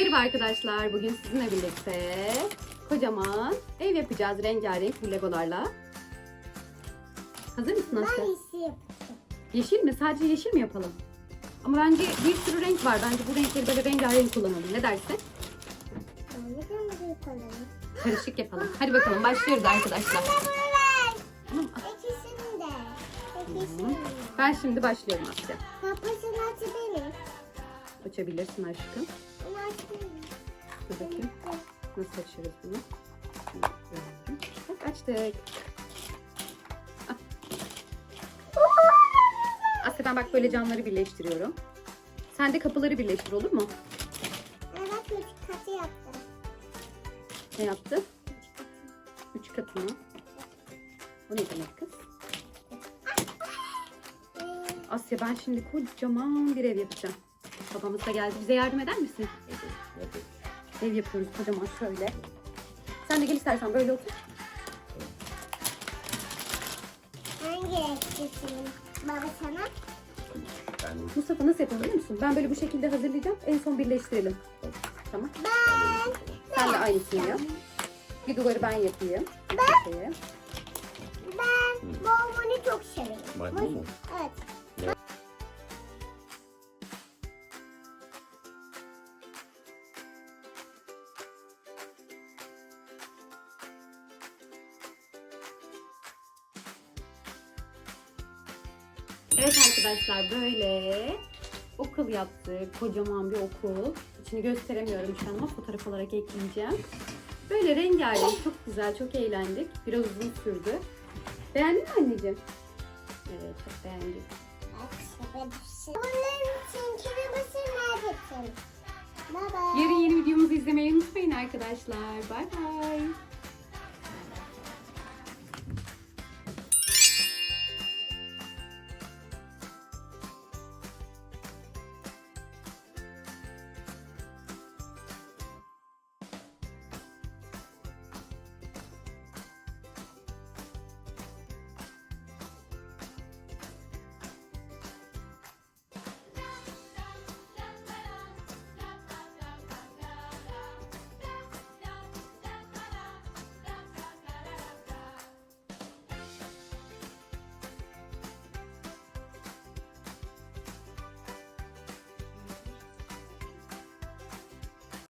arkadaşlar. Bugün sizinle birlikte kocaman ev yapacağız rengarenk legolarla. Hazır mısın Asya? Ben iyisi yapacağım. Yeşil mi? Sadece yeşil mi yapalım? Ama bence bir sürü renk var. Bence bu renkleri böyle rengarenk kullanalım. Ne dersin? Karışık yapalım. Hadi bakalım başlıyoruz arkadaşlar. Anne bunu ver. Tamam. İkisini de. Hı. İkisini de. Ben şimdi başlıyorum Asya. Kapısını açı benim. Açabilirsin aşkım. Dur bakayım. Nasıl açıyoruz bunu? Bak açtık. Ah. Asya ben bak böyle camları birleştiriyorum. Sen de kapıları birleştir olur mu? Evet müzik katı yaptım. Ne yaptın? Üç katı mı? O ne demek kız? Asya ben şimdi kocaman bir ev yapacağım. Babamız da geldi. Bize yardım eder misin? Ev yapıyoruz kocaman şöyle. Sen de gel istersen böyle otur. Hangi seçeyim? Baba sana. Ben Mustafa nasıl yapalım biliyor musun? Ben böyle bu şekilde hazırlayacağım. En son birleştirelim. Tamam. Ben. Sen de aynısını yap. Bir duvarı ben yapayım. Ben? Ben bonbonu çok severim. Maymun mu? Evet. Evet arkadaşlar böyle okul yaptık. Kocaman bir okul. İçini gösteremiyorum şu an ama fotoğraf olarak ekleyeceğim. Böyle rengarenk, çok güzel, çok eğlendik. Biraz uzun sürdü. Beğendin mi anneciğim? Evet, çok beğendim. Baba. Yarın yeni videomuzu izlemeyi unutmayın arkadaşlar. Bay bay.